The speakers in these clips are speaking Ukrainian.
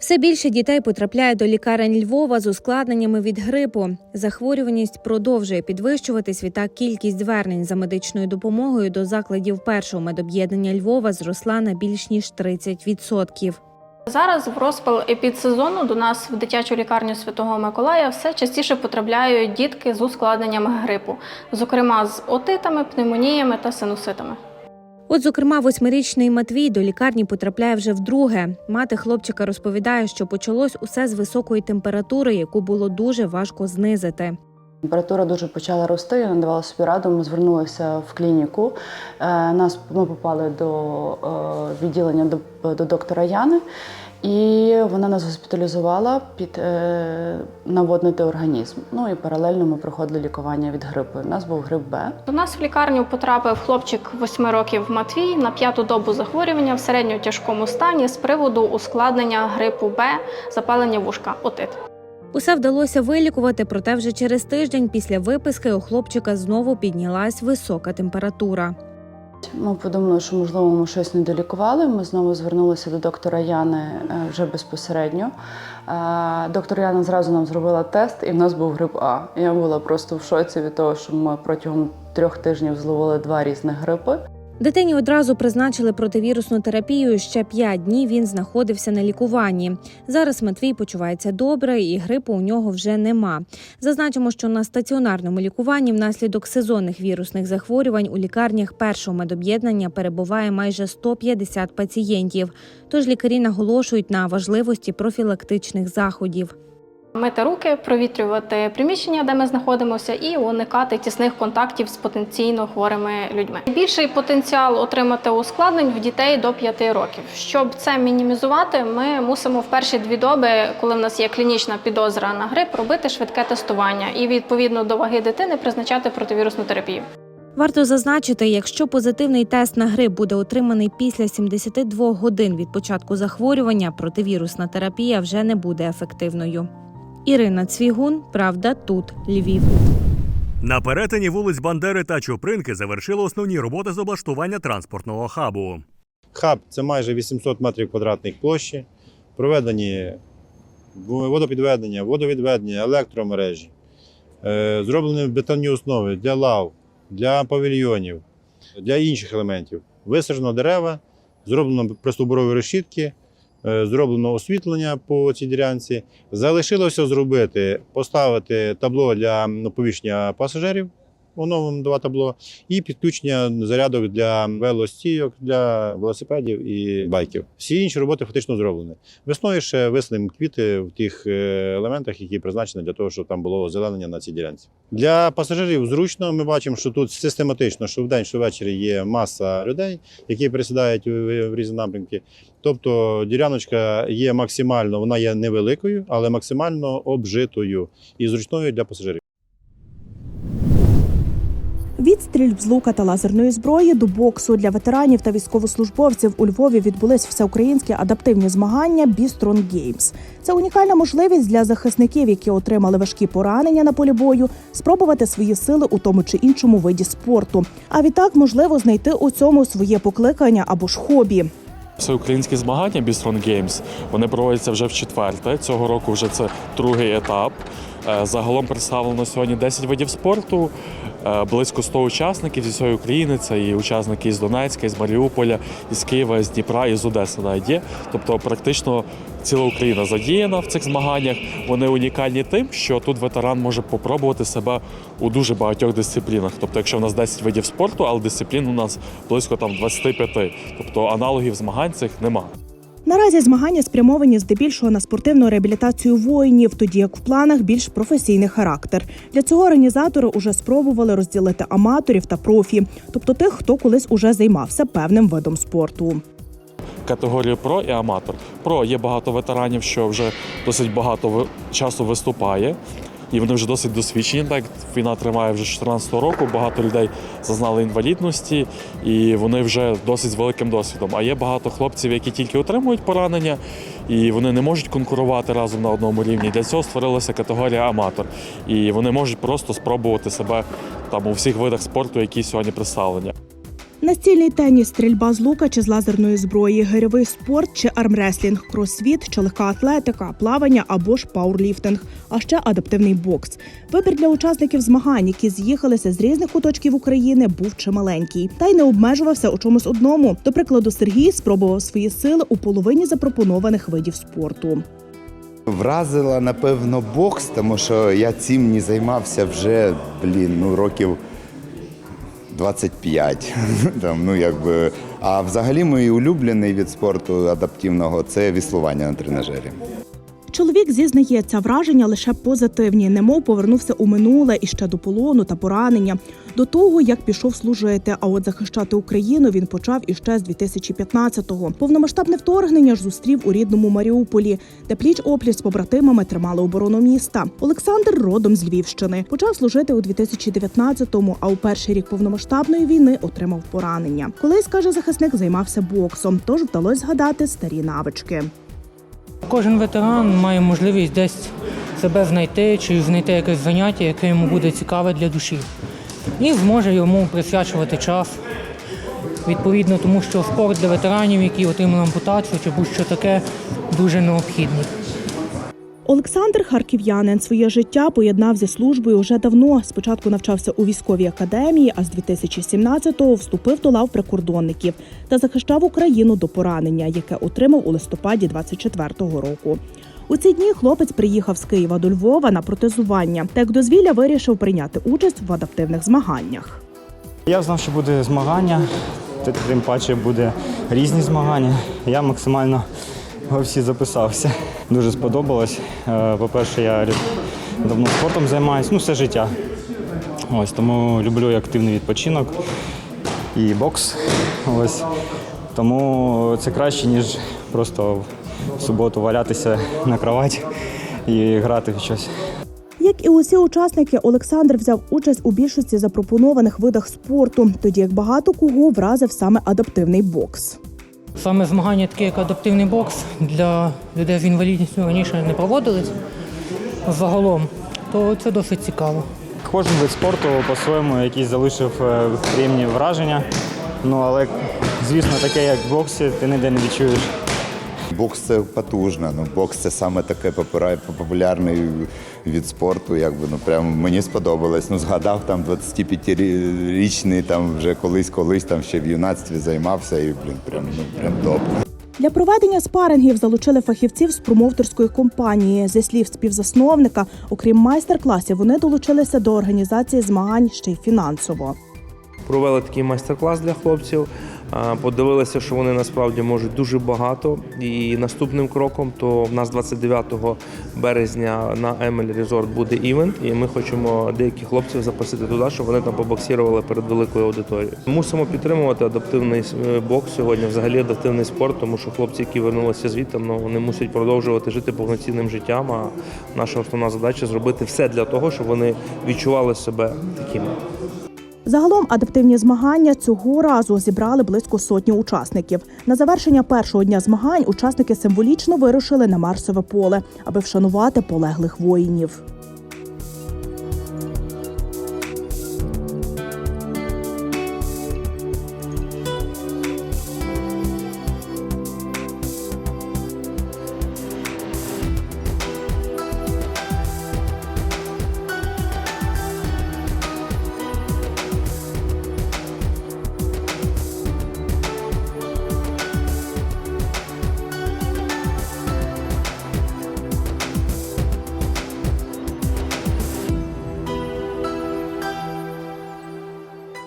Все більше дітей потрапляє до лікарень Львова з ускладненнями від грипу. Захворюваність продовжує підвищуватись. Відтак кількість звернень за медичною допомогою до закладів першого медоб'єднання Львова зросла на більш ніж 30%. Зараз в розпал епідсезону до нас в дитячу лікарню Святого Миколая все частіше потрапляють дітки з ускладненнями грипу, зокрема з отитами, пневмоніями та синуситами. От, зокрема, восьмирічний Матвій до лікарні потрапляє вже вдруге. Мати хлопчика розповідає, що почалось усе з високої температури, яку було дуже важко знизити. Температура дуже почала рости, я не давала собі раду. Ми звернулися в клініку. Е, Нас ми попали до е, відділення до, до доктора Яни, і вона нас госпіталізувала під е, наводнити організм. Ну і паралельно ми проходили лікування від грипу. У нас був грип Б. До нас в лікарню потрапив хлопчик 8 років Матвій на п'яту добу захворювання в середньо тяжкому стані з приводу ускладнення грипу Б, запалення вушка, отит. Усе вдалося вилікувати, проте вже через тиждень після виписки у хлопчика знову піднялась висока температура. Ми подумали, що можливо ми щось не долікували. Ми знову звернулися до доктора Яни е, вже безпосередньо. Е, Доктор Яна зразу нам зробила тест, і в нас був грип А. Я була просто в шоці від того, що ми протягом трьох тижнів зловили два різних грипи. Дитині одразу призначили противірусну терапію. Ще п'ять днів він знаходився на лікуванні. Зараз Матвій почувається добре, і грипу у нього вже нема. Зазначимо, що на стаціонарному лікуванні внаслідок сезонних вірусних захворювань у лікарнях першого медоб'єднання перебуває майже 150 пацієнтів. Тож лікарі наголошують на важливості профілактичних заходів. Мити руки, провітрювати приміщення, де ми знаходимося, і уникати тісних контактів з потенційно хворими людьми. Більший потенціал отримати ускладнень в дітей до 5 років. Щоб це мінімізувати, ми мусимо в перші дві доби, коли в нас є клінічна підозра на грип, робити швидке тестування і відповідно до ваги дитини призначати противірусну терапію. Варто зазначити, якщо позитивний тест на грип буде отриманий після 72 годин від початку захворювання, противірусна терапія вже не буде ефективною. Ірина Цвігун, правда, тут Львів. На перетині вулиць Бандери та Чупринки завершили основні роботи з облаштування транспортного хабу. Хаб це майже 800 метрів квадратних площі. Проведені водопідведення, водовідведення, електромережі. Е, Зроблені бетонні основи для лав, для павільйонів, для інших елементів. Висаджено дерева, зроблено пристовбурові решітки, зроблено освітлення по цій ділянці. Залишилося зробити, поставити табло для оповіщення пасажирів. Оновлено два табло і підключення зарядок для велостійок, для велосипедів і байків. Всі інші роботи фактично зроблені. Весною ще висадимо квіти в тих е, елементах, які призначені для того, щоб там було озеленення на цій ділянці. Для пасажирів зручно. Ми бачимо, що тут систематично, що вдень, що ввечері є маса людей, які присідають в різні напрямки. Тобто діляночка є максимально, вона є невеликою, але максимально обжитою і зручною для пасажирів. Від стрільб з лука та лазерної зброї до боксу для ветеранів та військовослужбовців у Львові відбулись всеукраїнські адаптивні змагання Бістрон Геймс. Це унікальна можливість для захисників, які отримали важкі поранення на полі бою, спробувати свої сили у тому чи іншому виді спорту. А відтак можливо знайти у цьому своє покликання або ж хобі. Всеукраїнські змагання Bistron Games вони проводяться вже в четверте. Цього року вже це другий етап. Е, Загалом представлено сьогодні 10 видів спорту, е, близько 100 учасників зі всієї України. Це і учасники із Донецька, із Маріуполя, із Києва, з Дніпра, із Одеси навіть є. Тобто, практично ціла Україна задіяна в цих змаганнях. Вони унікальні тим, що тут ветеран може попробувати себе у дуже багатьох дисциплінах. Тобто, якщо в нас 10 видів спорту, але дисциплін у нас близько там 25. Тобто аналогів змагань цих нема. Наразі змагання спрямовані здебільшого на спортивну реабілітацію воїнів, тоді як в планах більш професійний характер. Для цього організатори уже спробували розділити аматорів та профі, тобто тих, хто колись уже займався певним видом спорту. категорію про і аматор. Про є багато ветеранів, що вже досить багато часу виступає. І вони вже досить досвідчені. Так війна триває вже з 14 року. Багато людей зазнали інвалідності, і вони вже досить з великим досвідом. А є багато хлопців, які тільки отримують поранення, і вони не можуть конкурувати разом на одному рівні. Для цього створилася категорія аматор. І вони можуть просто спробувати себе там у всіх видах спорту, які сьогодні представлені. Настільний теніс, стрільба з лука чи з лазерної зброї, гирьовий спорт чи армреслінг, кросфіт чи легка атлетика, плавання або ж пауерліфтинг, а ще адаптивний бокс. Вибір для учасників змагань, які з'їхалися з різних куточків України, був чималенький. Та й не обмежувався у чомусь одному. До прикладу, Сергій спробував свої сили у половині запропонованих видів спорту. Вразила, напевно, бокс, тому що я цим не займався вже, блін, ну, років 25. Там, ну, якби. А взагалі мій улюблений від спорту адаптивного це віслування на тренажері. Чоловік зізнається, враження лише позитивні, немов повернувся у минуле і ще до полону та поранення. До того як пішов служити. А от захищати Україну він почав іще з 2015-го. Повномасштабне вторгнення ж зустрів у рідному Маріуполі, де пліч опліч з побратимами тримали оборону міста. Олександр родом з Львівщини. Почав служити у 2019-му, а у перший рік повномасштабної війни отримав поранення. Колись каже захисник, займався боксом, тож вдалося згадати старі навички. Кожен ветеран має можливість десь себе знайти чи знайти якесь заняття, яке йому буде цікаве для душі. І зможе йому присвячувати час. Відповідно, тому що спорт для ветеранів, які отримали ампутацію чи будь-що таке, дуже необхідний. Олександр харків'янин своє життя поєднав зі службою вже давно. Спочатку навчався у військовій академії, а з 2017-го вступив до лав прикордонників та захищав Україну до поранення, яке отримав у листопаді 24-го року. У ці дні хлопець приїхав з Києва до Львова на протезування та як дозвілля вирішив прийняти участь в адаптивних змаганнях. Я знав, що буде змагання, тим паче буде різні змагання. Я максимально всі записався. Дуже сподобалось. Е, По-перше, я давно спортом займаюся, ну все життя. Ось тому люблю активний відпочинок і бокс. Ось. Тому це краще, ніж просто в суботу валятися на кроваті і грати в щось. Як і усі учасники, Олександр взяв участь у більшості запропонованих видах спорту, тоді як багато кого вразив саме адаптивний бокс. Саме змагання, таке як адаптивний бокс для людей з інвалідністю раніше не проводились загалом, то це досить цікаво. Кожен вид спорту по-своєму якийсь залишив е, приємні враження. Ну але звісно, таке як в боксі, ти ніде не відчуєш. Бокс це потужно. Ну, бокс це саме таке популярний від спорту. Якби, ну, прям мені сподобалось. Ну, згадав там 25-річний, там вже колись-колись там ще в юнацтві займався і блін, прям, ну, прям топ. Для проведення спарингів залучили фахівців з промоутерської компанії. Зі слів співзасновника, окрім майстер-класів, вони долучилися до організації змагань ще й фінансово. Провели такий майстер-клас для хлопців. Подивилися, що вони насправді можуть дуже багато. І наступним кроком, то в нас 29 березня на Емель Резорт буде івент, і ми хочемо деяких хлопців запросити туди, щоб вони там побоксірували перед великою аудиторією. Мусимо підтримувати адаптивний е, бокс сьогодні, взагалі адаптивний спорт, тому що хлопці, які вернулися звідти, ну вони мусять продовжувати жити повноцінним життям. А наша основна задача зробити все для того, щоб вони відчували себе такими. Загалом адаптивні змагання цього разу зібрали близько сотні учасників. На завершення першого дня змагань учасники символічно вирушили на Марсове поле, аби вшанувати полеглих воїнів.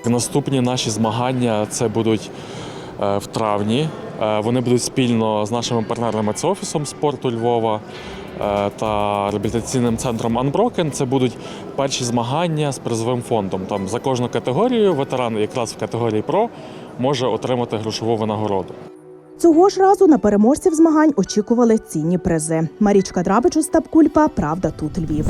Наступні наші змагання це будуть е, в травні. Е, Вони будуть спільно з нашими партнерами це офісом спорту Львова е, та реабілітаційним центром Unbroken. Це будуть перші змагання з призовим фондом. Там за кожну категорію ветеран, якраз в категорії ПРО, може отримати грошову винагороду. Цього ж разу на переможців змагань очікували цінні призи. Марічка Драбич, Остап Кульпа, Правда, тут Львів.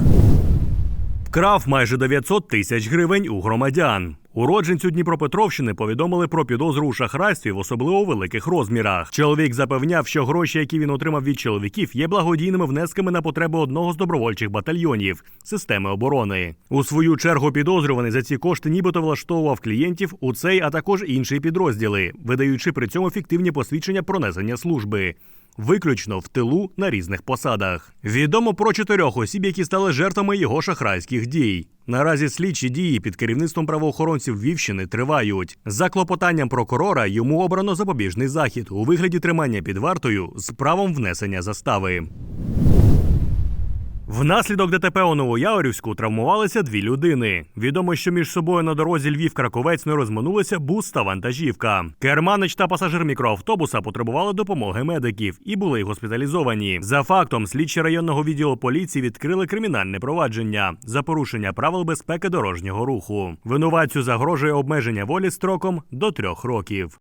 Вкрав майже 900 тисяч гривень у громадян. Уродженцю Дніпропетровщини повідомили про підозру у шахрайстві в особливо великих розмірах. Чоловік запевняв, що гроші, які він отримав від чоловіків, є благодійними внесками на потреби одного з добровольчих батальйонів системи оборони. У свою чергу підозрюваний за ці кошти нібито влаштовував клієнтів у цей, а також інші підрозділи, видаючи при цьому фіктивні посвідчення про несення служби. Виключно в тилу на різних посадах. Відомо про чотирьох осіб, які стали жертвами його шахрайських дій. Наразі слідчі дії під керівництвом правоохоронців Вівщини тривають. За клопотанням прокурора йому обрано запобіжний захід у вигляді тримання під вартою з правом внесення застави. Внаслідок ДТП у Новояворівську травмувалися дві людини. Відомо, що між собою на дорозі Львів-Краковець не розминулися бус та вантажівка. Керманич та пасажир мікроавтобуса потребували допомоги медиків і були госпіталізовані. За фактом, слідчі районного відділу поліції відкрили кримінальне провадження за порушення правил безпеки дорожнього руху. Винуватцю загрожує обмеження волі строком до трьох років.